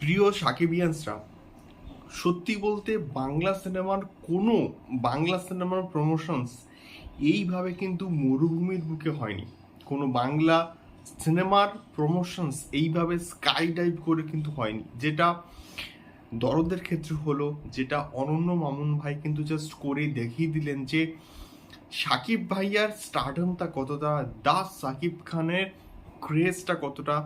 প্রিয় সাকিবিয়ানসরা, সত্যি বলতে বাংলা সিনেমার কোনো বাংলা সিনেমার প্রমোশনস এইভাবে কিন্তু মরুভূমির বুকে হয়নি। কোনো বাংলা সিনেমার প্রমোশনস এইভাবে স্কাই ডাইভ করে কিন্তু হয়নি। যেটা দরদের ক্ষেত্রে হলো, যেটা অনন্য মামুন ভাই কিন্তু জাস্ট করে দেখিয়ে দিলেন যে সাকিব ভাইয়ার স্টার্ডমটা কতটা, দাস সাকিব খানের ক্রেজটা কতটা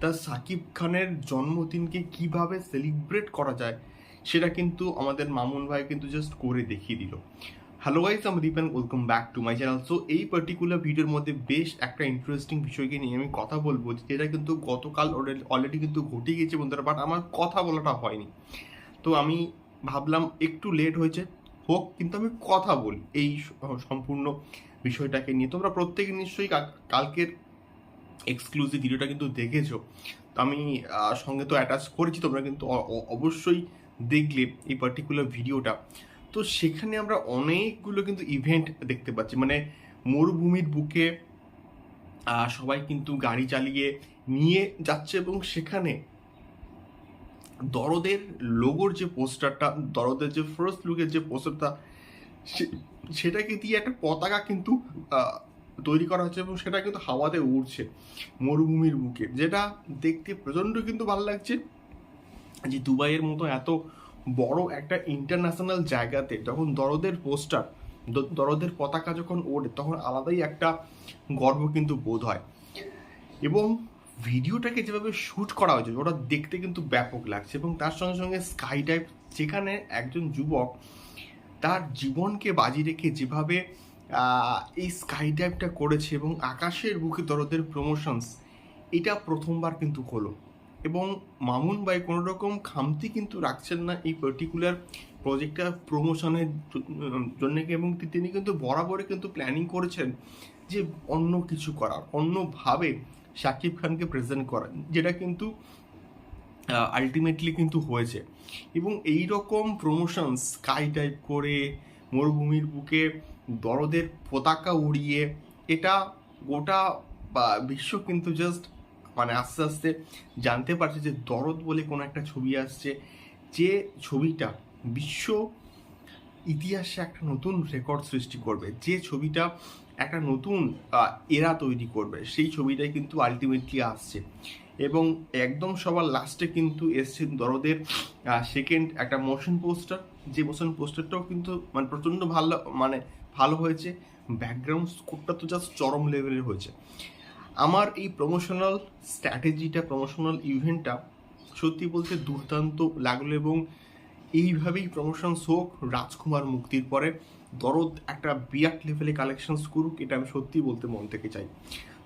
তা সাকিব খানের জন্মদিনকে কীভাবে সেলিব্রেট করা যায়, সেটা কিন্তু আমাদের মামুন ভাই কিন্তু জাস্ট করে দেখিয়ে দিল। হ্যালো গাইস আমি Dipen welcome back to my channel so এই পার্টিকুলার ভিডিওর মধ্যে বেশ একটা ইন্টারেস্টিং বিষয়কে নিয়ে আমি কথা বলব, যেটা কিন্তু গতকাল অলরেডি কিন্তু ঘটে গেছে বন্ধুরা বাট আমার কথা বলাটা হয়নি। তো আমি ভাবলাম একটু লেট হয়েছে, হোক, কিন্তু আমি কথা বলি এই সম্পূর্ণ বিষয়টাকে নিয়ে। তোমরা প্রত্যেকে নিশ্চয়ই কাল- কালকের এক্সক্লুসিভ ভিডিওটা কিন্তু দেখেছ। তো আমি সঙ্গে তো অ্যাটাচ করেছি, তোমরা কিন্তু অবশ্যই দেখলে এই পার্টিকুলার ভিডিওটা তো সেখানে আমরা অনেকগুলো কিন্তু ইভেন্ট দেখতে পাচ্ছি। মানে মরুভূমির বুকে সবাই কিন্তু গাড়ি চালিয়ে নিয়ে যাচ্ছে এবং সেখানে দরদের লোগোর যে পোস্টারটা দরদের যে ফার্স্ট লুকের যে পোস্টারটা সেটাকে দিয়ে একটা পতাকা কিন্তু তৈরি করা হচ্ছে এবং সেটা কিন্তু হাওয়াতে উড়ছে মরুভূমির বুকে, যেটা দেখতে প্রচণ্ড কিন্তু ভালো লাগছে যে দুবাইয়ের মতো এত বড় একটা ইন্টারন্যাশনাল জায়গাতে যখন দরদের পোস্টার দরদের পতাকা যখন ওড়ে, তখন আলাদাই একটা গর্ব কিন্তু বোধ হয়। এবং ভিডিওটাকে যেভাবে শ্যুট করা হয়েছে, ওটা দেখতে কিন্তু ব্যাপক লাগছে এবং তার সঙ্গে সঙ্গে স্কাই ডাইভ যেখানে একজন যুবক তার জীবনকে বাজি রেখে যেভাবে এই স্কাই ডাইভটা করেছে এবং আকাশের বুকে দরদের প্রমোশনস এটা প্রথমবার কিন্তু হলো। এবং মামুন ভাই কোনো রকম খামতি কিন্তু রাখছেন না এই পার্টিকুলার প্রজেক্টটা প্রমোশনের জন্য এবং তিনি কিন্তু বরাবরই কিন্তু প্ল্যানিং করেছেন যে অন্য কিছু করার, অন্যভাবে শাকিব খানকে প্রেজেন্ট করা যেটা কিন্তু আলটিমেটলি কিন্তু হয়েছে। এবং এই রকম প্রমোশন স্কাই টাইপ করে মরুভূমির বুকে দরদের পতাকা উড়িয়ে এটা গোটা বিশ্ব কিন্তু জাস্ট মানে আস্তে আস্তে জানতে পারছে যে দরদ বলে কোনো একটা ছবি আসছে, যে ছবিটা বিশ্ব ইতিহাসে একটা নতুন রেকর্ড সৃষ্টি করবে, যে ছবিটা একটা নতুন এরা তৈরি করবে, সেই ছবিটাই কিন্তু আলটিমেটলি আসছে। এবং একদম সবার লাস্টে কিন্তু এসছে দরদের সেকেন্ড একটা মোশন পোস্টার যে মোশন পোস্টারটাও কিন্তু মানে প্রচণ্ড ভালো মানে ভালো হয়েছে। ব্যাকগ্রাউন্ড স্কোরটা তো জাস্ট চরম লেভেলের হয়েছে। আমার এই প্রমোশনাল স্ট্র্যাটেজিটা প্রমোশনাল ইভেন্টটা সত্যি বলতে দুর্দান্ত লাগল এবং এইভাবেই প্রমোশন হোক, রাজকুমার মুক্তির পরে দরদ একটা বিরাট লেভেলে কালেকশনস করুক, এটা আমি সত্যি বলতে মন থেকে চাই।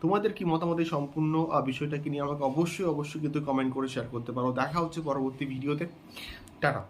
তোমাদের কি মতামত এই সম্পূর্ণ বিষয়টাকে নিয়ে আমাকে অবশ্যই অবশ্যই কিন্তু কমেন্ট করে শেয়ার করতে পারো। দেখা হচ্ছে পরবর্তী ভিডিওতে টাটা।